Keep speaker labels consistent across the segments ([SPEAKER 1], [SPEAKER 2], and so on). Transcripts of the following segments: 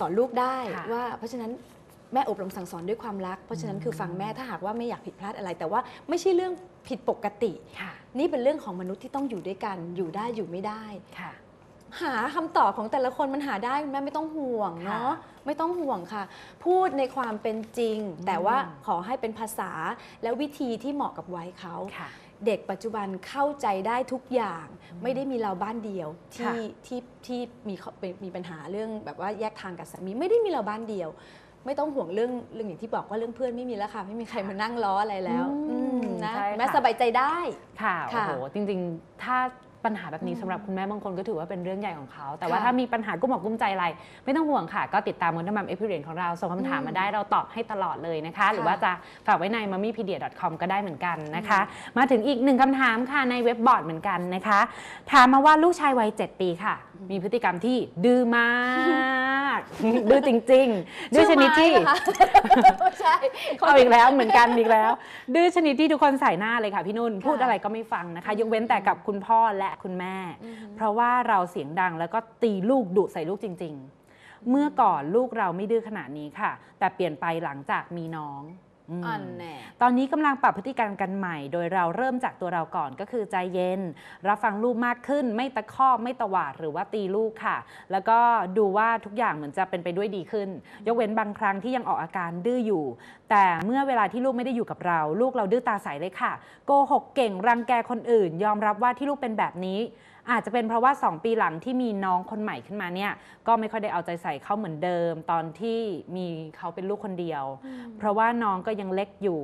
[SPEAKER 1] สอนลูกได้
[SPEAKER 2] ค่ะ
[SPEAKER 1] ว่า เพราะฉะนั้นแม่อบรมสั่งสอนด้วยความรัก เพราะฉะนั้นคือฟังแม่ถ้าหากว่าไม่อยากผิดพลาดอะไร แต่ว่าไม่ใช่เรื่องผิดปกติ
[SPEAKER 2] ค่ะ
[SPEAKER 1] นี่เป็นเรื่องของมนุษย์ที่ต้องอยู่ด้วยกันอยู่ได้อยู่ไม่ได้
[SPEAKER 2] ค่ะ
[SPEAKER 1] หาคำตอบของแต่ละคนมันหาได้คุณแม่ไม่ต้องห่วงเนาะ
[SPEAKER 2] ค่ะ
[SPEAKER 1] ไม่ต้องห่วงค่ะ พูดในความเป็นจริง แต่ว่าขอให้เป็นภาษาและวิธีที่เหมาะกับวัยเขา
[SPEAKER 2] ค่ะ
[SPEAKER 1] เด็กปัจจุบันเข้าใจได้ทุกอย่าง ไม่ได้มีเราบ้านเดียว
[SPEAKER 2] ค่ะ
[SPEAKER 1] ที่ที่ที่มีเขาเป็นมีปัญหาเรื่องแบบว่าแยกทางกับสามีไม่ได้มีเราบ้านเดียว ไม่ต้องห่วงเรื่องเรื่องอย่างที่บอกว่าเรื่องเพื่อนไม่มีแล้วค่ะ ไม่มีใครมานั่งล้ออะไรแล้ว
[SPEAKER 2] อืม
[SPEAKER 1] อืมนะ
[SPEAKER 2] ใช่ค่ะ
[SPEAKER 1] แม่สบายใจได้
[SPEAKER 2] ค่ะโอ้
[SPEAKER 1] ค่ะ
[SPEAKER 2] โหจริงๆ ถ้า ปัญหาแบบนี้
[SPEAKER 1] อืม
[SPEAKER 2] สำหรับคุณแม่บางคนก็ถือว่าเป็นเรื่องใหญ่ของเขา แต่ว่า
[SPEAKER 1] ค่ะ
[SPEAKER 2] ถ้ามีปัญหากุ้มอกกุ้มใจอะไร ไม่ต้องห่วงค่ะ ก็ติดตามมดมัมเอพิเรียนของเรา ส่งคำถาม
[SPEAKER 1] อืม
[SPEAKER 2] มาได้เราตอบให้ตลอดเลยนะคะ หรือ
[SPEAKER 1] ค่ะ
[SPEAKER 2] ว่าจะฝากไว้ใน m u m m y p e d i a c o m ก็ได้เหมือนกันนะคะ มาถึงอีกหนึ่งคำถามค่ะในเว็บบอร์ดเหมือนกันนะคะ ถามมาว่าลูกชายวัย7ปีค่ะ มีพฤติกรรมที่ดื้อมาก ดื้อจริง ๆ ดื้อชนิดที่
[SPEAKER 1] ชื่อไม้เหรอคะไม่ใช่
[SPEAKER 2] เอาอีกแล้วเหมือนกันอีกแล้ว ดื้อชนิดที่ทุกคนใส่หน้าเลยค่ะพี่นุ่น พูดอะไรก็ไม่ฟังนะคะ ยกเว้นแต่กับคุณพ่อและคุณแม่
[SPEAKER 1] อือหือ
[SPEAKER 2] เพราะว่าเราเสียงดังแล้วก็ตีลูกดุใส่ลูกจริง ๆ เมื่อก่อนลูกเราไม่ดื้อขนาดนี้ค่ะ แต่เปลี่ยนไปหลังจากมีน้อง อืม
[SPEAKER 1] อันแน่
[SPEAKER 2] ตอนนี้กำลังปรับพฤติกรรมกันใหม่ โดยเราเริ่มจากตัวเราก่อนก็คือใจเย็น รับฟังลูกมากขึ้น ไม่ตะคอกไม่ตวาดหรือว่าตีลูกค่ะ แล้วก็ดูว่าทุกอย่างเหมือนจะเป็นไปด้วยดีขึ้น ยกเว้นบางครั้งที่ยังออกอาการดื้ออยู่ แต่เมื่อเวลาที่ลูกไม่ได้อยู่กับเรา ลูกเราดื้อตาใสเลยค่ะ โกหกเก่งรังแกคนอื่น ยอมรับว่าที่ลูกเป็นแบบนี้ อาจจะเป็นเพราะว่า 2 ปีหลังที่มีน้องคนใหม่ขึ้นมาเนี่ยก็ไม่ค่อยได้เอาใจใส่เขาเหมือนเดิม ตอนที่มีเขาเป็นลูกคนเดียว เพราะว่าน้องก็ยังเล็กอยู่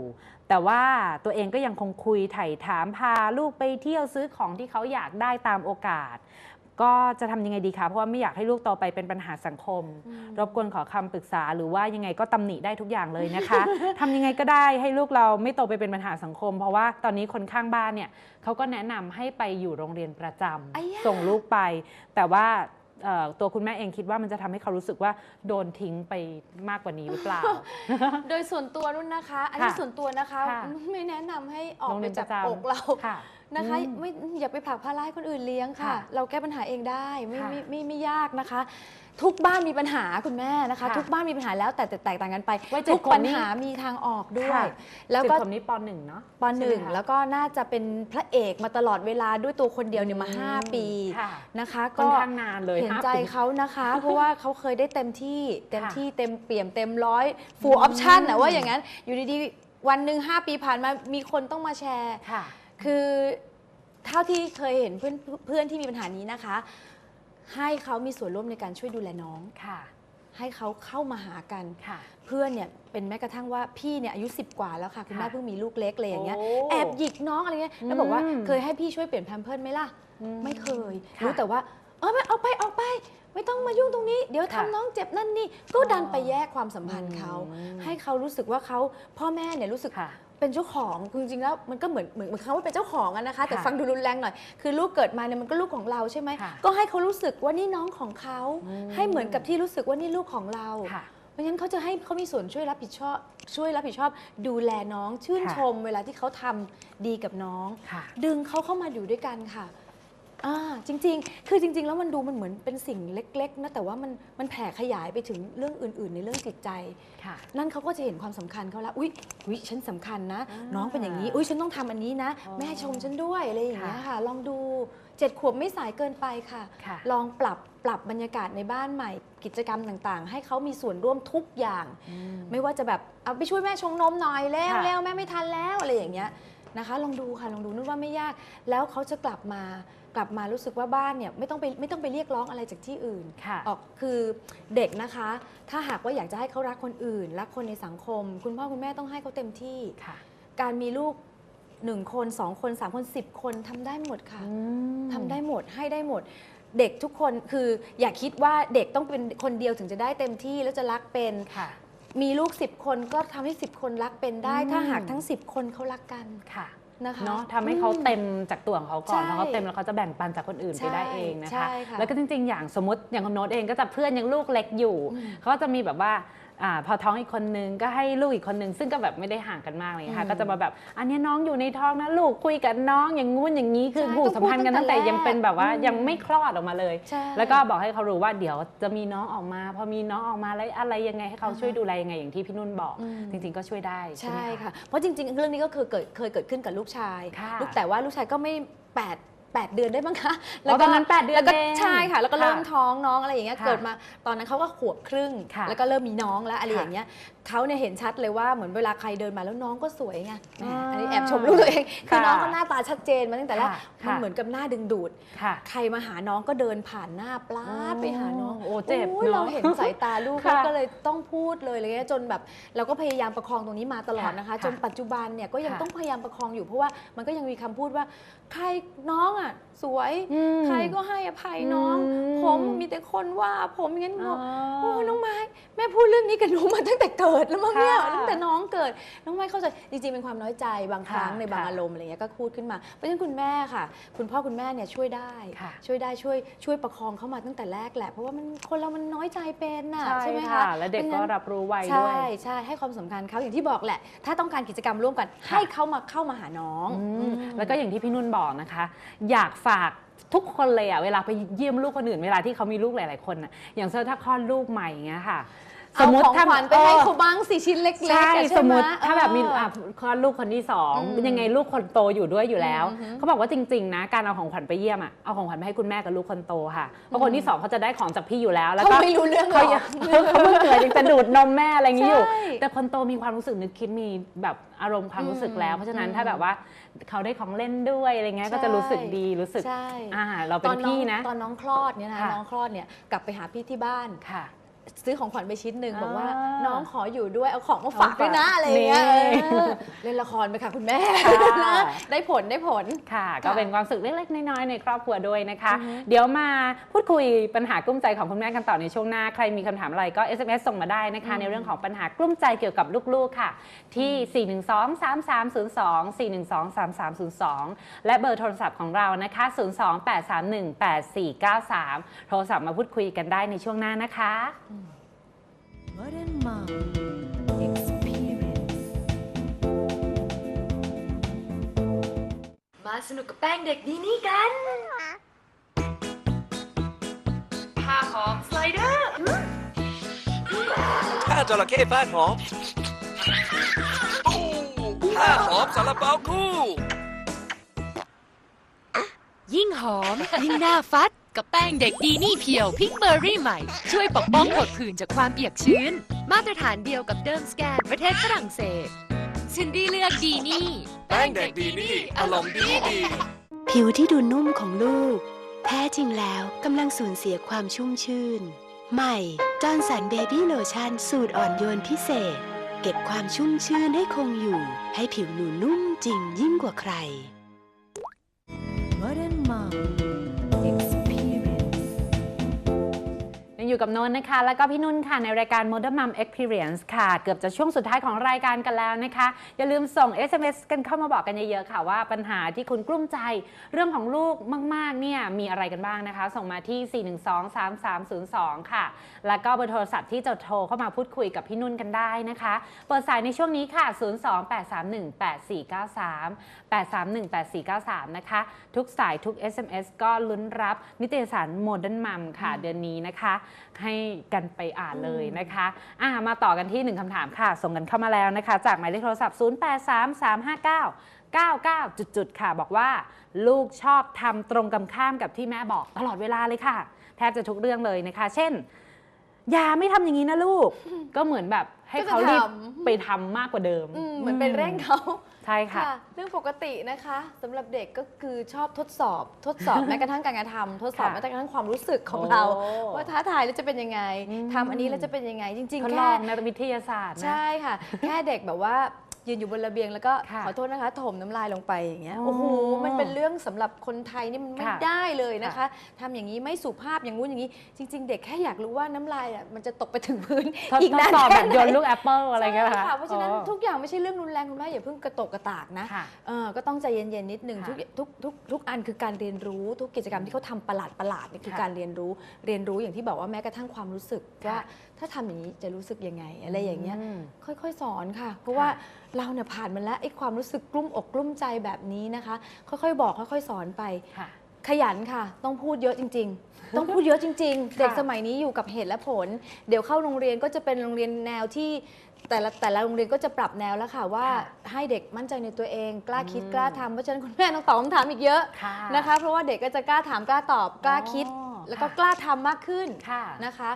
[SPEAKER 2] แต่ว่าตัวเองก็ยังคงคุยไถ่ถามพาลูกไปเที่ยวซื้อของที่เขาอยากได้ตามโอกาส ก็จะทำยังไงดีคะเพราะว่าไม่อยากให้ลูกโตไปเป็นปัญหาสังคม รบกวนขอคำปรึกษา หรือว่ายังไงก็ตำหนิได้ทุกอย่างเลยนะคะทำยังไงก็ได้ให้ลูกเราไม่โตไปเป็นปัญหาสังคม เพราะว่าตอนนี้คนข้างบ้านเนี่ยเขาก็แนะนำให้ไปอยู่โรงเรียนประจำ
[SPEAKER 1] อ้ยะ
[SPEAKER 2] ส่งลูกไป แต่ว่าเอ่อตัวคุณแม่เองคิดว่ามันจะทำให้เขารู้สึกว่าโดนทิ้งไปมากกว่านี้หรือเปล่า
[SPEAKER 1] โดยส่วนตัวนุ่นนะคะ อันนี้
[SPEAKER 2] ค่ะ
[SPEAKER 1] ส่วนตัวนะคะ
[SPEAKER 2] ค่ะ
[SPEAKER 1] ไม่แนะนำให้ออก
[SPEAKER 2] โรง
[SPEAKER 1] ไป
[SPEAKER 2] เรียน
[SPEAKER 1] จาก
[SPEAKER 2] ประจำ
[SPEAKER 1] อกเรา
[SPEAKER 2] ค่ะ
[SPEAKER 1] นะคะ
[SPEAKER 2] อืม
[SPEAKER 1] ไม่อย่าไปผลักภาระให้คนอื่นเลี้ยงค่ะ
[SPEAKER 2] ค่ะ
[SPEAKER 1] เราแก้ปัญหาเองได้ไม่
[SPEAKER 2] ค่ะ
[SPEAKER 1] ไม่ไม่ไม่ยากนะคะ ทุกบ้านมีปัญหาคุณแม่นะคะ
[SPEAKER 2] ค่ะ
[SPEAKER 1] ทุกบ้านมีปัญหาแล้วแต่แต่แตกต่างกันไป
[SPEAKER 2] วัยเจ็ด
[SPEAKER 1] ทุก
[SPEAKER 2] ขวบ
[SPEAKER 1] ปัญ
[SPEAKER 2] นี่
[SPEAKER 1] หามีทางออกด้วย
[SPEAKER 2] ค่ะ
[SPEAKER 1] แล้วก็
[SPEAKER 2] สิบคนนี้ปหนึ่งเนาะ
[SPEAKER 1] ปหนึ่ง
[SPEAKER 2] ใช่ไมคะ
[SPEAKER 1] แล้วก็น่าจะเป็นพระเอกมาตลอดเวลาด้วยตัวคนเดียวเนี่ยมา 5 ปี
[SPEAKER 2] ค่ะ
[SPEAKER 1] นะคะ
[SPEAKER 2] ค่อ
[SPEAKER 1] ก็
[SPEAKER 2] นข้างนานเลย
[SPEAKER 1] เห็น
[SPEAKER 2] ห้า
[SPEAKER 1] ใจ
[SPEAKER 2] ปี
[SPEAKER 1] เขานะคะ เพราะว่าเขาเคยได้เต็มที่เต็ม
[SPEAKER 2] ค่ะ
[SPEAKER 1] ที่เต็มเปี่ยมเต็มร้อย full option นะว่าอย่างนั้นอยู่ดีๆ วันหนึ่ง5 ปีผ่านมามีคนต้องมาแชร์
[SPEAKER 2] ค่ะ
[SPEAKER 1] คือเท่าที่เคยเห็นเพื่อนเพื่อนที่มีปัญหานี้นะคะ ให้เขามีส่วนร่วมในการช่วยดูแลน้อง
[SPEAKER 2] ค่ะ
[SPEAKER 1] ให้เขาเข้ามาหากัน
[SPEAKER 2] ค่ะ
[SPEAKER 1] เพื่อนเนี่ยเป็นแม้กระทั่งว่าพี่เนี่ยอายุ 10 กว่าแล้วค่ะคุณแม่
[SPEAKER 2] ค่ะ
[SPEAKER 1] เพิ่งมีลูกเล็กเลยอย่างเงี้ย
[SPEAKER 2] โอ้
[SPEAKER 1] แอบหยิกน้องอะไรเงี้ยแล้วบอกว่า
[SPEAKER 2] อืม
[SPEAKER 1] เคยให้พี่ช่วยเปลี่ยนแพมเพิร์ดไหมล่ะ
[SPEAKER 2] อืม
[SPEAKER 1] ไม่เคย
[SPEAKER 2] ค่ะ
[SPEAKER 1] รู้แต่ว่าเออไม่เอาไปเอาไป ไม่ต้องมายุ่งตรงนี้ เดี๋ยวทำ
[SPEAKER 2] ค่ะ
[SPEAKER 1] น้องเจ็บนั่นนี่ ก็ดันไปแยกความสัมพันธ์เขา
[SPEAKER 2] อืม
[SPEAKER 1] ให้เขารู้สึกว่าเขาพ่อแม่เนี่ยรู้สึก
[SPEAKER 2] ค่ะ
[SPEAKER 1] เป็นเจ้าของคือจริงๆแล้วมันก็เหมือนเหมือนเหมือนเขาว่าเป็นเจ้าของอะนะคะ แต่
[SPEAKER 2] ค่ะ
[SPEAKER 1] ฟังดูรุนแรงหน่อย คือลูกเกิดมาเนี่ยมันก็ลูกของเราใช่ไหม
[SPEAKER 2] ค่ะ
[SPEAKER 1] ก็ให้เขารู้สึกว่านี่น้องของเขา
[SPEAKER 2] อืม
[SPEAKER 1] ให้เหมือนกับที่รู้สึกว่านี่ลูกของเรา
[SPEAKER 2] ค่ะ
[SPEAKER 1] เพราะฉะนั้นเขาจะให้เขามีส่วนช่วยรับผิดชอบ ช่วยรับผิดชอบ ดูแลน้องชื่น
[SPEAKER 2] ค่ะ
[SPEAKER 1] ชม เวลาที่เขาทำดีกับน้อง
[SPEAKER 2] ค่ะ
[SPEAKER 1] ดึงเขาเข้ามาอยู่ด้วยกันค่ะ อ่าจริง ๆ คือจริง ๆ แล้วมันดูมันเหมือนเป็นสิ่งเล็ก ๆ นะแต่ว่ามันมันแผ่ขยายไปถึงเรื่องอื่น ๆ ในเรื่องจิตใจ
[SPEAKER 2] ค่ะ
[SPEAKER 1] นั่นเขาก็จะเห็นความสำคัญเขาแล้วอุ๊ยอุ๊ยฉันสำคัญนะ
[SPEAKER 2] อ่า
[SPEAKER 1] น้องเป็นอย่างนี้ อุ๊ยฉันต้องทำอันนี้นะ
[SPEAKER 2] อ๋อ
[SPEAKER 1] แม่ชมฉันด้วยอะไรอย่างเงี้ย
[SPEAKER 2] ค่ะ
[SPEAKER 1] ค่ะ ลองดูเจ็ดขวบไม่สายเกินไปค่ะ
[SPEAKER 2] ค่ะ
[SPEAKER 1] ลองปรับปรับบรรยากาศในบ้านใหม่ กิจกรรมต่างๆ ให้เขามีส่วนร่วมทุกอย่าง
[SPEAKER 2] อืม
[SPEAKER 1] ไม่ว่าจะแบบเอาไปช่วยแม่ชงนมหน่อยแล้ว
[SPEAKER 2] ค่ะ
[SPEAKER 1] แล้วแม่ไม่ทันแล้วอะไรอย่างเงี้ยนะคะ ลองดูค่ะลองดูนึกว่าไม่ยาก แล้วเขาจะกลับมา กลับมารู้สึกว่าบ้านเนี่ยไม่ต้องไปไม่ต้องไปเรียกร้องอะไรจากที่อื่น
[SPEAKER 2] ค่ะ
[SPEAKER 1] ออกคือเด็กนะคะ ถ้าหากว่าอยากจะให้เขารักคนอื่น รักคนในสังคม คุณพ่อคุณแม่ต้องให้เขาเต็มที่
[SPEAKER 2] ค่ะ
[SPEAKER 1] การมีลูกหนึ่งคนสองคนสามคนสิบคนทำได้หมดค่ะทำได้หมดให้ได้หมด เด็กทุกคนคืออย่าคิดว่าเด็กต้องเป็นคนเดียวถึงจะได้เต็มที่แล้วจะรักเป็น
[SPEAKER 2] ค่ะ
[SPEAKER 1] มีลูก10คนก็ทำให้10คนรักเป็นได้
[SPEAKER 2] อืม
[SPEAKER 1] ถ้าหากทั้ง10คนเขารักกัน
[SPEAKER 2] ค่ะ
[SPEAKER 1] นะคะ
[SPEAKER 2] เนาะทำให้เขาเต็มจากตัวของเขาก่อน
[SPEAKER 1] ใช่
[SPEAKER 2] แล้วเขาเต็มแล้วเขาจะแบ่งปันจากคนอื่นไปได้เองนะ
[SPEAKER 1] ใช่
[SPEAKER 2] คะ
[SPEAKER 1] ค่ะ
[SPEAKER 2] แล้วก็จริง ๆ อย่างสมมติอย่างคุณโน้ตเองก็จะเพื่อนยังลูกเล็กอยู่
[SPEAKER 1] อืม
[SPEAKER 2] เขาก็จะมีแบบว่า อาพอท้องอีกคนนึงก็ให้ลูกอีกคนนึงซึ่งก็แบบไม่ได้ห่างกันมากเลยค่ะ
[SPEAKER 1] อืม
[SPEAKER 2] ก็จะมาแบบ อันนี้น้องอยู่ในท้องนะลูกคุยกับน้องอย่างงู้นอย่างนี้คือ
[SPEAKER 1] ใช่
[SPEAKER 2] ผูกสัมพันธ์กัน
[SPEAKER 1] ต้
[SPEAKER 2] ตั้
[SPEAKER 1] อง
[SPEAKER 2] ง
[SPEAKER 1] พู
[SPEAKER 2] แต่
[SPEAKER 1] ดตั้งแต่
[SPEAKER 2] ยังเป็นแบบว่า
[SPEAKER 1] แรก
[SPEAKER 2] ยังไม่คลอดออกมาเลย
[SPEAKER 1] ใช่
[SPEAKER 2] แล้วก็บอกให้เขารู้ว่าเดี๋ยวจะมีน้องออกมา พอมีน้องออกมาแล้วอะไรยังไงให้เขา
[SPEAKER 1] อ่าฮะ
[SPEAKER 2] ช่วยดูแลยังไงอย่างที่พี่นุ่นบอก
[SPEAKER 1] อืม
[SPEAKER 2] จริง ๆ ก็ช่วยได้ใช่ไห
[SPEAKER 1] ใช่
[SPEAKER 2] ม
[SPEAKER 1] ค่ะเพราะจริง ๆ เรื่องนี้ก็คือเกิดเคยเกิดขึ้นกับลูกชาย
[SPEAKER 2] ค่ะ
[SPEAKER 1] ลูกแต่ว่าลูกชายก็ไม่แปดแปดเดือนได้บ้างคะ
[SPEAKER 2] อ๋อตอนนั้นแปดเดือน
[SPEAKER 1] แล้วก็
[SPEAKER 2] เอง
[SPEAKER 1] ใช่ค่ะ แล้วก็
[SPEAKER 2] ค่ะ
[SPEAKER 1] เริ่มท้องน้องอะไรอย่างเงี้ย
[SPEAKER 2] ค่ะ
[SPEAKER 1] เกิดมาตอนนั้นเขาก็ขวบครึ่ง
[SPEAKER 2] ค่ะ
[SPEAKER 1] แล้วก็เริ่มมีน้องแล้วอะไร
[SPEAKER 2] ค่ะ
[SPEAKER 1] อย่างเงี้ยเขาเนี่ยเห็นชัดเลยว่าเหมือนเวลาใครเดินมาแล้วน้องก็สวยไงแหม
[SPEAKER 2] อ่า
[SPEAKER 1] อันนี้แอบชมลูกตัวเองคือ
[SPEAKER 2] ค่ะ
[SPEAKER 1] น้องก็หน้าตาชัดเจนมาตั้งแต่แรก
[SPEAKER 2] ค่ะ
[SPEAKER 1] มัน
[SPEAKER 2] ค่ะ
[SPEAKER 1] เหมือนกับหน้าดึงดูด
[SPEAKER 2] ค่ะ
[SPEAKER 1] ใครมาหาน้องก็เดินผ่านหน้าปลาดไปหาน้อง
[SPEAKER 2] โอ้เจ็บ
[SPEAKER 1] ย
[SPEAKER 2] เนอะ
[SPEAKER 1] เราเห็นสายตาลูก
[SPEAKER 2] ค่ะ
[SPEAKER 1] เราก็เลยต้องพูดเลยอะไรเงี้ยจนแบบเราก็พยายามประคองตรงนี้มาตลอด
[SPEAKER 2] ค่ะ
[SPEAKER 1] นะคะ
[SPEAKER 2] ค่ะ
[SPEAKER 1] จนปัจจุบันเนี่ยก็ยัง
[SPEAKER 2] ค่ะ
[SPEAKER 1] ต้องพยายามประคองอยู่เพราะว่ามันก็ยังมีคำพูดว่าใครน้องอะสวย
[SPEAKER 2] อืม
[SPEAKER 1] ใครก็ให้อภัยน้อง
[SPEAKER 2] อืม
[SPEAKER 1] ผมมีแต่คนว่าผมอย่างนั้น
[SPEAKER 2] อ๋อ
[SPEAKER 1] โอ้น้องไม้แม่พูดเรื่องนี้กับหนูมาตั้งแต่เกิดแล้วมั้งเนี่ย
[SPEAKER 2] ค่ะ
[SPEAKER 1] ตั้งแต่น้องเกิด น้องไม้เข้าใจจริงๆเป็นความน้อยใจบางครั้ง
[SPEAKER 2] ค่ะ
[SPEAKER 1] ในบาง
[SPEAKER 2] ค่ะ
[SPEAKER 1] อารมณ์อะไรเงี้ยก็พูดขึ้นมาเพราะฉะนั้นคุณแม่ค่ะ คุณพ่อคุณแม่เนี่ยช่วยได้
[SPEAKER 2] ค่ะ
[SPEAKER 1] ช่วยได้ช่วยช่วยประคองเข้ามาตั้งแต่แรกแหละเพราะว่ามันคนเรามันน้อยใจเป็นน่ะ
[SPEAKER 2] ใช่
[SPEAKER 1] ใช่ไหม
[SPEAKER 2] ค่ะ
[SPEAKER 1] คะ
[SPEAKER 2] และเด็ก
[SPEAKER 1] พ
[SPEAKER 2] ก็
[SPEAKER 1] ราะฉะนั้น
[SPEAKER 2] รับรู้ไวด้
[SPEAKER 1] ใช่
[SPEAKER 2] วย
[SPEAKER 1] ใช่ให้ความสำคัญเขาอย่างที่บอกแหละ ถ้าต้องการกิจกรรมร่วมกัน
[SPEAKER 2] ค่ะ
[SPEAKER 1] ให้เขามาเข้ามาหาน้อง
[SPEAKER 2] อืม
[SPEAKER 1] อืม
[SPEAKER 2] แล้วก็อย่างที่พี่นุ่นบอกนะคะ อยากฝากทุกคนเลยอะเวลาไปเยี่ยมลูกคนอื่นเวลาที่เขามีลูกหลาย ๆ คนอะอย่างเช่นถ้าคลอดลูกใหม่อย่างเงี้ยค่ะ
[SPEAKER 1] เอาของ
[SPEAKER 2] ถ้า
[SPEAKER 1] ขวัญไปให้
[SPEAKER 2] ออ
[SPEAKER 1] เขาบ้างสิชิ้นเล็กๆ
[SPEAKER 2] ใช่
[SPEAKER 1] อะไห
[SPEAKER 2] สมมติถ้าแบบมี
[SPEAKER 1] เอออ
[SPEAKER 2] อะคลอดลูกคนที่สอง
[SPEAKER 1] อืม
[SPEAKER 2] ยังไงลูกคนโตอยู่ด้วยอยู่แล้ว
[SPEAKER 1] อืม
[SPEAKER 2] เขาบอกว่าจริงๆนะการเอาของขวัญไปเยี่ยมอะเอาของขวัญไปให้คุณแม่กับลูกคนโตค่ะเพราะคนที่สองเขาจะได้ของจากพี่อยู่แล้ว แล้ว
[SPEAKER 1] เขา
[SPEAKER 2] ก็
[SPEAKER 1] ไม่รู้เรื่องหร
[SPEAKER 2] เขา
[SPEAKER 1] อก
[SPEAKER 2] ยังเขาเพิ่งเกิดยังจะดูดนมแม่อะไรอย่างนี้อยู่
[SPEAKER 1] ใช่
[SPEAKER 2] แต่คนโตมีความรู้สึกนึกคิดมีแบบอารมณ์ความรู้สึกแล้ว เพราะฉะนั้น
[SPEAKER 1] อืม
[SPEAKER 2] ถ้าแบบว่าเขาได้ของเล่นด้วยอะไรเงี้ย
[SPEAKER 1] ใช่
[SPEAKER 2] ก็จะรู้สึกดีรู้สึก
[SPEAKER 1] ใช่
[SPEAKER 2] อ่าเราเป็
[SPEAKER 1] ตอนนน้อง
[SPEAKER 2] พี่นะ
[SPEAKER 1] ตอนน้องคลอดเนี่ยนะ
[SPEAKER 2] ค่ะ
[SPEAKER 1] น้องคลอดเนี่ยกลับไปหาพี่ที่บ้าน
[SPEAKER 2] ค่ะ
[SPEAKER 1] ซื้อของขวัญไปชิ้นหนึ่ง
[SPEAKER 2] อ่า
[SPEAKER 1] บอกว่า น้องขออยู่ด้วยเอาของมาฝากด้วยนะอะไรอย่างเงี้ย
[SPEAKER 2] นี่
[SPEAKER 1] เออเล่นละครไปค่ะคุณแม่
[SPEAKER 2] ค่ะ
[SPEAKER 1] นะได้ผลได้ผล
[SPEAKER 2] ค่ะ ก็เป็นความสุขเล็กๆน้อยๆในครอบครัวด้วยนะคะ
[SPEAKER 1] อือฮึ
[SPEAKER 2] เดี๋ยวมาพูดคุยปัญหากลุ้มใจของคุณแม่กันต่อในช่วงหน้าใครมีคำถามอะไรก็ SMS ส่งมาได้นะคะ ในเรื่องของปัญหากลุ้มใจเกี่ยวกับลูกๆค่ะ ที่ 412-3302 412-3302 และเบอร์โทรศัพท์ของเรานะคะ 028318493 โทรศัพท์มาพูดคุยกันได้ในช่วงหน้านะคะ
[SPEAKER 3] Modern Mom Experience
[SPEAKER 4] มาสนุกกับแป้งเด็กดีนี่กันผ้าหอมสไลเดอร์
[SPEAKER 5] ถ้าจระเข้ฟาดหอมปูถ้าหอมสารเปาคู่
[SPEAKER 4] ยิ่งหอม ยิ่งน่าฟัด กับแป้งเด็กดีนี่เพียวพิงเบอร์รี่ใหม่ ช่วยปกป้องผดผื่นจากความเปียกชื้น มาตรฐานเดียวกับเดิมสแกนประเทศฝรั่งเศสซินดี้เลือกดีนี่
[SPEAKER 5] แป้งเด็กดีนี่อารมณ์ดีดี
[SPEAKER 6] ผิวที่ดูนุ่มของลูก แท้จริงแล้วกำลังสูญเสียความชุ่มชื่น ใหม่จอร์นสันเบบี้โลชั่นสูตรอ่อนโยนพิเศษ เก็บความชุ่มชื่นให้คงอยู่ ให้ผิวหนูนุ่มจริงยิ่งกว่าใคร
[SPEAKER 2] อยู่กับนนท์นะคะ แล้วก็พี่นุ่นค่ะในรายการ Modern Mom Experience ค่ะ เกือบจะช่วงสุดท้ายของรายการกันแล้วนะคะ อย่าลืมส่ง SMS กันเข้ามาบอกกันเยอะๆค่ะว่าปัญหาที่คุณกลุ้มใจเรื่องของลูกมากๆเนี่ยมีอะไรกันบ้างนะคะ ส่งมาที่ 412-3302 ค่ะ แล้วก็เบอร์โทรศัพท์ที่จะโทรเข้ามาพูดคุยกับพี่นุ่นกันได้นะคะ เปิดสายในช่วงนี้ค่ะ 028318493 8318493 นะคะ ทุกสายทุก SMS ก็ลุ้นรับนิตยสาร Modern Mom ค่ะเดือนนี้นะคะให้กันไปอ่านเลยนะคะอะมาต่อกันที่หนึ่งคำถามค่ะ ส่งกันเข้ามาแล้วนะคะ จากหมายเลขโทรศัพท์ 083359 99จุดๆค่ะ บอกว่า ลูกชอบทำตรงกันข้ามกับที่แม่บอกตลอดเวลาเลยค่ะ แทบจะทุกเรื่องเลยนะคะ เช่น อย่าไม่ทำอย่างนี้นะลูก ก็เหมือนแบบให้เขารีบ
[SPEAKER 1] ก็จะทำ
[SPEAKER 2] ไปทำมากกว่าเดิม
[SPEAKER 1] อืมเหมือนเป็นเร่งเขา
[SPEAKER 2] ใช่ค่ะ
[SPEAKER 1] ค่ะเรื่องปกตินะคะสำหรับเด็กก็คือชอบทดสอบ ทดสอบ แม้กระทั่งการกระทำทดสอบ
[SPEAKER 2] ค่ะ
[SPEAKER 1] แม้กระทั่งความรู้สึกของ
[SPEAKER 2] โอ้
[SPEAKER 1] เราว่าท้าทายแล้วจะเป็นยังไง
[SPEAKER 2] อืม
[SPEAKER 1] ทำอันนี้แล้วจะเป็นยังไง จริง
[SPEAKER 2] ท
[SPEAKER 1] ๆ
[SPEAKER 2] ดล
[SPEAKER 1] แค่
[SPEAKER 2] องในวิทยาศาสตร์นะ
[SPEAKER 1] ใช่ค่ะ แค่เด็กแบบว่ายืนอยู่บนระเบียงแล้วก็
[SPEAKER 2] ค่ะ
[SPEAKER 1] ขอโทษนะคะถมน้ำลายลงไปอย่างเงี้ย
[SPEAKER 2] อ๋อ
[SPEAKER 1] โอ้โหมันเป็นเรื่องสำหรับคนไทยนี่มันไม่
[SPEAKER 2] ค่ะ
[SPEAKER 1] ได้เลยนะคะ
[SPEAKER 2] ค่ะ
[SPEAKER 1] ทำอย่างนี้ไม่สุภาพอย่างงู้นอย่างนี้ จริง ๆ เด็กแค่อยากรู้ว่าน้ำลายอะมันจะตกไปถึงพื้น
[SPEAKER 2] ทด
[SPEAKER 1] อีก
[SPEAKER 2] ทด
[SPEAKER 1] นาน
[SPEAKER 2] สอบ
[SPEAKER 1] แค่
[SPEAKER 2] แบบ
[SPEAKER 1] ไห
[SPEAKER 2] โยนลูกแอปเปิลอะไรเงี้ยเหรอ
[SPEAKER 1] ใช่
[SPEAKER 2] คะ
[SPEAKER 1] ค่ะเพราะฉะนั้น
[SPEAKER 2] อ๋อ
[SPEAKER 1] ทุกอย่างไม่ใช่เรื่องรุนแรงคุณแม่อย่าเพิ่งกระตกกระตากนะ
[SPEAKER 2] ค่ะ
[SPEAKER 1] เออก็ต้องใจเย็นๆนิดนึง
[SPEAKER 2] ค่ะ
[SPEAKER 1] ทุกทุกทุกทุกอันคือการเรียนรู้ทุกกิจกรรมที่เขาทำประหลาดประหลาดๆนี่คือ
[SPEAKER 2] ค่ะ
[SPEAKER 1] การเรียนรู้เรียนรู้อย่างที่บอกว่าแม้กระทั่งความรู้สึก
[SPEAKER 2] ค่ะ
[SPEAKER 1] ว่า ถ้าทำอย่างนี้จะรู้สึกยังไง อะไรอย่างเงี้ย
[SPEAKER 2] ม
[SPEAKER 1] ค่อยๆ สอนค่ะ เพราะว่าเราเนี่ยผ่านมันแล้วไอ้ความรู้สึกกลุ้มอกกลุ้มใจแบบนี้นะคะ ค่อยๆ บอกค่อยๆ สอนไป
[SPEAKER 2] ค่ะ
[SPEAKER 1] ขยันค่ะ ต้องพูดเยอะจริง ๆ ต้องพูดเยอะจริง ๆ เด็กสมัยนี้อยู่กับเหตุและผล เดี๋ยวเข้าโรงเรียนก็จะเป็นโรงเรียนแนวที่แต่ละแต่ละโรงเรียนก็จะปรับแนวแล้วค่ะ ว่า
[SPEAKER 2] ค่ะ
[SPEAKER 1] ให้เด็กมั่นใจในตัวเอง กล้าคิด
[SPEAKER 2] อืม
[SPEAKER 1] กล้าทำเพราะฉะนั้นคุณแม่ต้องตอบคำถามอีกเยอะ
[SPEAKER 2] ค่ะ
[SPEAKER 1] นะคะ เพราะว่าเด็กก็จะกล้าถามกล้าตอบกล้าคิด
[SPEAKER 2] อ๋อ
[SPEAKER 1] แล้วก็
[SPEAKER 2] ค่ะ
[SPEAKER 1] กล้าทำมากขึ้น
[SPEAKER 2] ค่ะ
[SPEAKER 1] นะคะ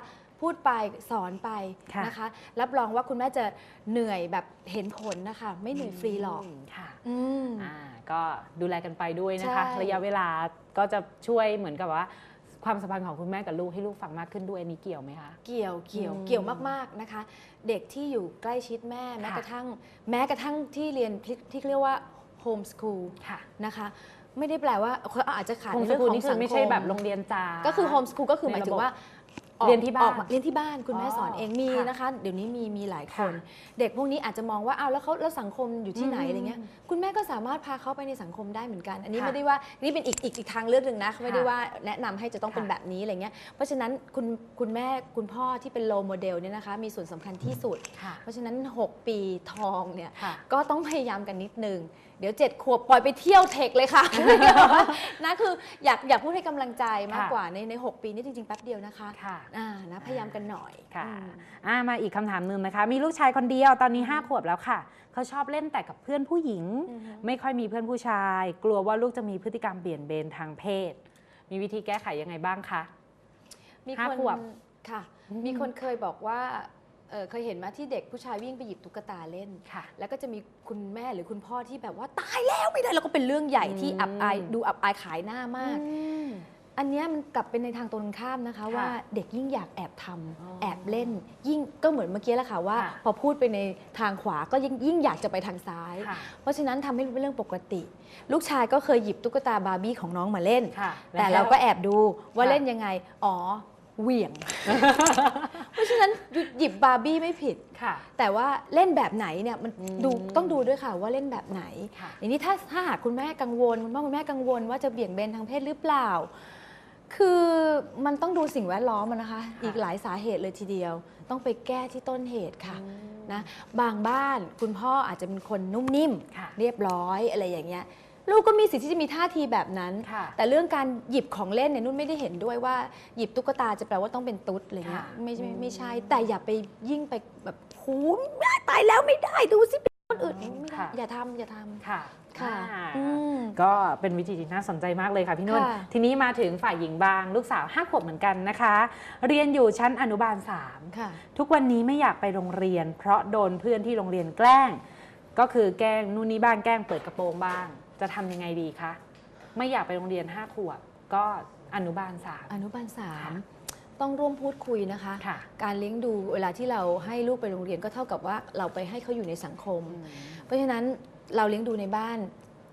[SPEAKER 1] พูดไปสอนไป
[SPEAKER 2] ค่ะ
[SPEAKER 1] นะคะ รับรองว่าคุณแม่จะเหนื่อยแบบเห็นผลนะคะ ไม่เหนื่อยฟรีหรอก
[SPEAKER 2] มค่ะ
[SPEAKER 1] อืม
[SPEAKER 2] อ่าก็ดูแลกันไปด้วยนะคะ
[SPEAKER 1] ใช่
[SPEAKER 2] ระยะเวลาก็จะช่วยเหมือนกับว่าความสัมพันธ์ของคุณแม่กับลูกให้ลูกฟังมากขึ้นด้วยอันนี้เกี่ยวไหมคะ
[SPEAKER 1] เกี่ยวเกี่ยว
[SPEAKER 2] อืม
[SPEAKER 1] เกี่ยวมากๆนะคะ เด็กที่อยู่ใกล้ชิดแม่แม้กระทั่ง แม้กระทั่งที่เรียนที่ที่เรียกว่าโฮมสคูล
[SPEAKER 2] ค่ะ
[SPEAKER 1] นะคะไม่ได้แปลว่าเขาอาจจะขาด
[SPEAKER 2] โฮม
[SPEAKER 1] ใน
[SPEAKER 2] ส
[SPEAKER 1] เรื่อง
[SPEAKER 2] กูล
[SPEAKER 1] ของ
[SPEAKER 2] นี่คื
[SPEAKER 1] สั
[SPEAKER 2] อง
[SPEAKER 1] ค
[SPEAKER 2] ไม่ใช่
[SPEAKER 1] ม
[SPEAKER 2] แบบโรงเรียนจ๋า
[SPEAKER 1] ก็คือโฮมสคูลก็คือหมายถึงว่าออก
[SPEAKER 2] เรียนที่บ้าน
[SPEAKER 1] ออกมเรียนที่บ้านคุณแม่
[SPEAKER 2] อ๋อ
[SPEAKER 1] สอนเองมี
[SPEAKER 2] ค่ะ
[SPEAKER 1] นะคะ เดี๋ยวนี้มีมีหลายคน
[SPEAKER 2] ค่ะ
[SPEAKER 1] เด็กพวกนี้อาจจะมองว่าอ้าวแล้วเขาแล้วสังคมอยู่ที่ไหน
[SPEAKER 2] อืม
[SPEAKER 1] อะไรเงี้ยคุณแม่ก็สามารถพาเขาไปในสังคมได้เหมือนกัน อันนี้
[SPEAKER 2] ค่ะ
[SPEAKER 1] ไม่ได้ว่านี่เป็นอีกอีกอีกทางเลือกหนึ่งนะไม่ได้
[SPEAKER 2] ค่ะ
[SPEAKER 1] ว่าแนะนำให้จะต้องเป็น
[SPEAKER 2] ค่ะ
[SPEAKER 1] แบบนี้อะไรเงี้ยเพราะฉะนั้นคุณคุณแม่คุณพ่อที่เป็นโลโมเดลเนี่ยนะคะมีส่วนสำคัญที่สุด
[SPEAKER 2] ค่ะ
[SPEAKER 1] เพราะฉะนั้น 6 ปีทองเนี่ย
[SPEAKER 2] ค่ะ
[SPEAKER 1] ก็ต้องพยายามกันนิดนึงเดี๋ยว7ขวบปล่อยไปเที่ยวเทคเลยค่ะ นะคืออยากอยากพูดให้กำลังใจมาก
[SPEAKER 2] ค่ะ
[SPEAKER 1] กว่าในใน6ปีนี้จริงๆแป๊บเดียวนะคะ
[SPEAKER 2] ค่ะ
[SPEAKER 1] อ่านะพยายามกันหน่อย
[SPEAKER 2] ค่ะ
[SPEAKER 1] อืม
[SPEAKER 2] อ่ามาอีกคำถามหนึ่งนะคะ มีลูกชายคนเดียวตอนนี้ 5 ขวบแล้วค่ะ เขาชอบเล่นแต่กับเพื่อนผู้หญิง
[SPEAKER 1] อือฮึ
[SPEAKER 2] ไม่ค่อยมีเพื่อนผู้ชาย กลัวว่าลูกจะมีพฤติกรรมเปลี่ยนเบนทางเพศ มีวิธีแก้ไขยังไงบ้างคะ
[SPEAKER 1] มี
[SPEAKER 2] ห้า
[SPEAKER 1] คน
[SPEAKER 2] ขวบ
[SPEAKER 1] ค่ะ
[SPEAKER 2] อืม
[SPEAKER 1] มีคนเคยบอกว่า เอ่อเคยเห็นไหมาที่เด็กผู้ชายวิ่งไปหยิบตุ๊กตาเล่น
[SPEAKER 2] ค่ะ
[SPEAKER 1] แล้วก็จะมีคุณแม่หรือคุณพ่อที่แบบว่าตายแล้วไม่ได้แล้วก็เป็นเรื่องใหญ่ที่
[SPEAKER 2] อืม
[SPEAKER 1] อับอายดูอับอายขายหน้ามาก
[SPEAKER 2] อืม
[SPEAKER 1] อันเนี้ยมันกลับเป็นในทางตรงกันข้ามนะคะ
[SPEAKER 2] ค่ะ
[SPEAKER 1] ว่าเด็กยิ่งอยากแอบทำ
[SPEAKER 2] อ๋อ
[SPEAKER 1] แอบเล่น ยิ่งก็เหมือนเมื่อกี้แหละค่ะว่า
[SPEAKER 2] ค่ะ
[SPEAKER 1] พอพูดไปในทางขวาก็ยิ่งยิ่งอยากจะไปทางซ้าย
[SPEAKER 2] ค่ะ
[SPEAKER 1] เพราะฉะนั้นทำให้เป็นเรื่องปกติ ลูกชายก็เคยหยิบตุ๊กตาบาร์บี้ของน้องมาเล่น
[SPEAKER 2] ค่ะ
[SPEAKER 1] แต่เราก็แอบดูว่า
[SPEAKER 2] ค่ะ
[SPEAKER 1] เล่นยังไง อ๋อ เหวี่ยง เพราะฉะนั้นหยิบบาร์บี้ไม่ผิด
[SPEAKER 2] ค่ะ
[SPEAKER 1] แต่ว่าเล่นแบบไหนเนี่ยมัน
[SPEAKER 2] อืม
[SPEAKER 1] ดูต้องดูด้วยค่ะว่าเล่นแบบไหน
[SPEAKER 2] ค่ะ
[SPEAKER 1] อย่างนี้ถ้าถ้าหากคุณแม่กังวลคุณพ่อคุณแม่กังวลว่าจะเบี่ยงเบนทางเพศหรือเปล่า คือมันต้องดูสิ่งแวดล้อมอะนะคะ อีกหลายสาเหตุเลยทีเดียว ต้องไปแก้ที่ต้นเหตุค่ะนะบางบ้านคุณพ่ออาจจะเป็นคนนุ่มนิ่ม
[SPEAKER 2] ค่ะ
[SPEAKER 1] เรียบร้อยอะไรอย่างเงี้ย ลูกก็มีสิทธิ์ที่จะมีท่าทีแบบนั้น
[SPEAKER 2] ค่ะ
[SPEAKER 1] แต่เรื่องการหยิบของเล่นเนี่ยนุ่นไม่ได้เห็นด้วยว่าหยิบตุ๊กตาจะแปลว่าต้องเป็นตุ๊ดอะไรเงี้ย
[SPEAKER 2] ค่ะ
[SPEAKER 1] ไม่ใช่
[SPEAKER 2] อืม
[SPEAKER 1] ไม่ใช่ แต่อย่าไปยิ่งไปแบบหูไม่ได้ตายแล้วไม่ได้ดูสิเป็นคนอื่นไม่ได้
[SPEAKER 2] ค่ะ
[SPEAKER 1] อย่าทำอย่าทำ
[SPEAKER 2] ค่ะ
[SPEAKER 1] ค่ะ
[SPEAKER 2] อ่า
[SPEAKER 1] อืม
[SPEAKER 2] ก็เป็นวิธีที่น่าสนใจมากเลยค่ะพี่นุ่น
[SPEAKER 1] ค่ะ
[SPEAKER 2] ทีนี้มาถึงฝ่ายหญิงบาง ลูกสาว5ขวบเหมือนกันนะคะ เรียนอยู่ชั้นอนุบาล3
[SPEAKER 1] ค่ะ
[SPEAKER 2] ทุกวันนี้ไม่อยากไปโรงเรียน เพราะโดนเพื่อนที่โรงเรียนแกล้ง ก็คือแกล้งนู่นนี่บ้างแกล้งเปิดกระโปรงบ้าง จะทำยังไงดีคะ ไม่อยากไปโรงเรียน 5 ขวบ ก็อนุบาลสาม
[SPEAKER 1] อนุบาลสามต้องร่วมพูดคุยนะคะ
[SPEAKER 2] ค่ะ
[SPEAKER 1] การเลี้ยงดูเวลาที่เราให้ลูกไปโรงเรียนก็เท่ากับว่าเราไปให้เขาอยู่ในสังคม เพราะฉะนั้นเราเลี้ยงดูในบ้าน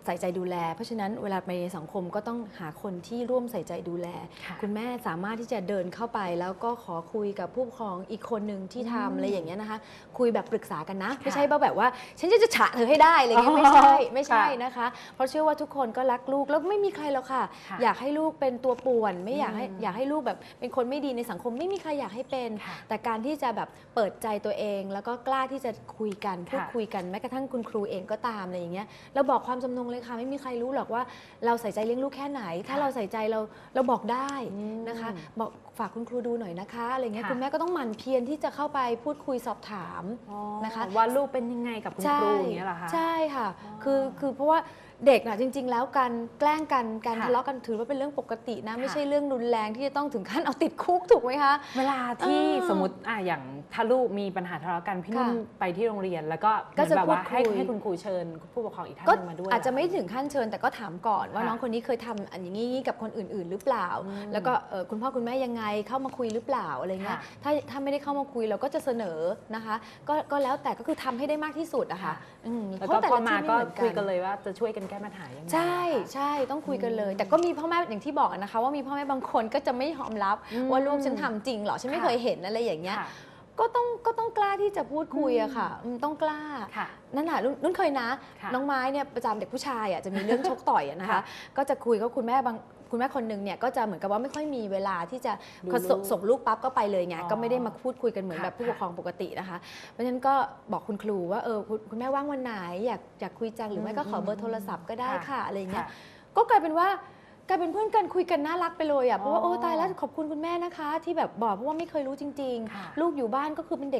[SPEAKER 1] ใส่ใจดูแล เพราะฉะนั้นเวลาไปในสังคมก็ต้องหาคนที่ร่วมใส่ใจดูแล
[SPEAKER 2] ค่ะ
[SPEAKER 1] คุณแม่สามารถที่จะเดินเข้าไป แล้วก็ขอคุยกับผู้ปกครองอีกคนหนึ่งที่ทำอะไรอย่างเงี้ยนะคะ คุยแบบปรึกษากันนะ ไม่ใช่ว่าแบบว่า ฉันจะจะฉะเธอให้ได้อะไรเงี้ยไม่ใช่ไม่ใช่นะคะ เพราะเชื่อว่าทุกคนก็รักลูกแล้วไม่มีใครหรอกค่ะ
[SPEAKER 2] ค่ะ
[SPEAKER 1] อยากให้ลูกเป็นตัวป่วน ไม่อยากให้
[SPEAKER 2] อืม
[SPEAKER 1] อยากให้ลูกแบบเป็นคนไม่ดีในสังคมไม่มีใครอยากให้เป็น
[SPEAKER 2] ค่ะ
[SPEAKER 1] แต่การที่จะแบบเปิดใจตัวเอง แล้วก็กล้าที่จะคุยกันพูด
[SPEAKER 2] ค่ะ
[SPEAKER 1] คุยกันแม้กระทั่งคุณครูเองก็ตามอะไรอย่างเงี้ยเราบอกความจำนงเลยค่ะ ไม่มีใครรู้หรอกว่าเราใส่ใจเลี้ยงลูกแค่ไหน ถ้า
[SPEAKER 2] ค่ะ
[SPEAKER 1] เราใส่ใจเราเราบอกได้
[SPEAKER 2] อืม
[SPEAKER 1] นะคะ บอกฝากคุณครูดูหน่อยนะคะอะไรเงี้ย
[SPEAKER 2] ค่ะ
[SPEAKER 1] คุณแม่ก็ต้องหมั่นเพียรที่จะเข้าไปพูดคุยสอบถาม นะคะ
[SPEAKER 2] ว่าลูกเป็นยังไงกับคุณครูอย่างเงี้ยเหรอคะ
[SPEAKER 1] ใช่ค่ะ
[SPEAKER 2] อ๋อ
[SPEAKER 1] คือคือเพราะว่า เด็กน่ะจริง ๆ แล้วการแกล้งกันการ
[SPEAKER 2] ค่ะ
[SPEAKER 1] ทะเลาะกันถือว่าเป็นเรื่องปกตินะ ไม่
[SPEAKER 2] ค่ะ
[SPEAKER 1] ใช่เรื่องรุนแรงที่จะต้องถึงขั้นเอาติดคุกถูกไหมคะ
[SPEAKER 2] เวลาที่
[SPEAKER 1] เออ
[SPEAKER 2] สมมติอะอย่างถ้าลูกมีปัญหาทะเลาะกันพี่นุ่น
[SPEAKER 1] ค่ะ
[SPEAKER 2] ไปที่โรงเรียน แล้วก็เห
[SPEAKER 1] ก็
[SPEAKER 2] มือน
[SPEAKER 1] จะ
[SPEAKER 2] แบบว่า
[SPEAKER 1] พูด
[SPEAKER 2] ให้
[SPEAKER 1] คุย
[SPEAKER 2] ให้คุณครูเชิญผู้ปกครองอีกท่าน
[SPEAKER 1] ก็
[SPEAKER 2] หนึงมาด้วย
[SPEAKER 1] อาจจะไม่
[SPEAKER 2] เหรค
[SPEAKER 1] ถึงขั้นเชิญแต่ก็ถามก่อนว่า
[SPEAKER 2] ค่ะ
[SPEAKER 1] น้องคนนี้เคยทำอันอย่างนี้กับคนอื่น ๆ หรือเปล่า
[SPEAKER 2] อืม
[SPEAKER 1] แล้วก็เอ่อคุณพ่อคุณแม่ยังไงเข้ามาคุยหรือเปล่าอะไรเงี้ย
[SPEAKER 2] ค่ะ
[SPEAKER 1] ถ้าถ้าไม่ได้เข้ามาคุยเราก็จะเสนอนะคะก็ก็แล้วแต่ก็คือทำให้ได้มากที่สุดอะค่ะ
[SPEAKER 2] ค่ะ
[SPEAKER 1] อืม
[SPEAKER 2] แล้ว
[SPEAKER 1] เพ
[SPEAKER 2] ก็
[SPEAKER 1] ราะแต่
[SPEAKER 2] พอ
[SPEAKER 1] ละ
[SPEAKER 2] มา
[SPEAKER 1] ที่ไม่
[SPEAKER 2] ก็
[SPEAKER 1] เหมือน
[SPEAKER 2] คุยกันเลยว่าจะช่วยกันแก้ปัญหายังไง
[SPEAKER 1] ใช่
[SPEAKER 2] นะคะ
[SPEAKER 1] ใช่ต้องคุยกันเลย
[SPEAKER 2] อืม
[SPEAKER 1] แต่ก็มีพ่อแม่อย่างที่บอกนะคะ ว่ามีพ่อแม่บางคนก็จะไม่ยอมรับ
[SPEAKER 2] อืม
[SPEAKER 1] ว่าลูกฉันทำจริงเหรอฉันไม่
[SPEAKER 2] ค่ะ
[SPEAKER 1] เคยเห็นอะไรอย่างเงี้ย
[SPEAKER 2] ค่ะ
[SPEAKER 1] ก็ต้องก็ต้องกล้าที่จะพูดคุยอะค่ะอืมต้องกล้า
[SPEAKER 2] ค่ะ
[SPEAKER 1] นั่นแหละนุ่นนุ่นเคยนะ
[SPEAKER 2] ค่ะ
[SPEAKER 1] น้องไม้เนี่ยประจำเด็กผู้ชายอะจะมีเรื่องชกต่อยอะนะคะ
[SPEAKER 2] ค่ะ
[SPEAKER 1] ก็จะคุยกับคุณแม่บาง คุณแม่คนหนึงเนี่ยก็จะเหมือนกับว่าไม่ค่อยมีเวลาที่จะ
[SPEAKER 2] ดู
[SPEAKER 1] พอส่ง
[SPEAKER 2] ลูก
[SPEAKER 1] ส่งลูกปั๊บก็ไปเลยไง
[SPEAKER 2] อ๋อ
[SPEAKER 1] ก็ไม่ได้มาพูดคุยกันเหมือน
[SPEAKER 2] ค่ะ
[SPEAKER 1] แบบผู้ปกครองปกตินะคะ เพราะฉะนั้นก็บอกคุณครูว่าเออคุณคุณแม่ว่างวันไหนอยากอยากคุยจังหรือไม่ก็ขอเบอร์โทรศัพท์ก็ได้ค่ะอะไรอย่างเงี้ย
[SPEAKER 2] ค่ะ
[SPEAKER 1] ก็กลายเป็นว่ากลายเป็นเพื่อนกันคุยกันน่ารักไปเลยอะเพราะว่า
[SPEAKER 2] อ๋อ
[SPEAKER 1] โอ้ตายแล้วขอบคุณคุณแม่นะคะ ที่แบบบอกเพราะว่าไม่เคยรู้จริง
[SPEAKER 2] ค่ะ
[SPEAKER 1] ๆ ลูกอยู่บ้านก็คือเป็นเด็ก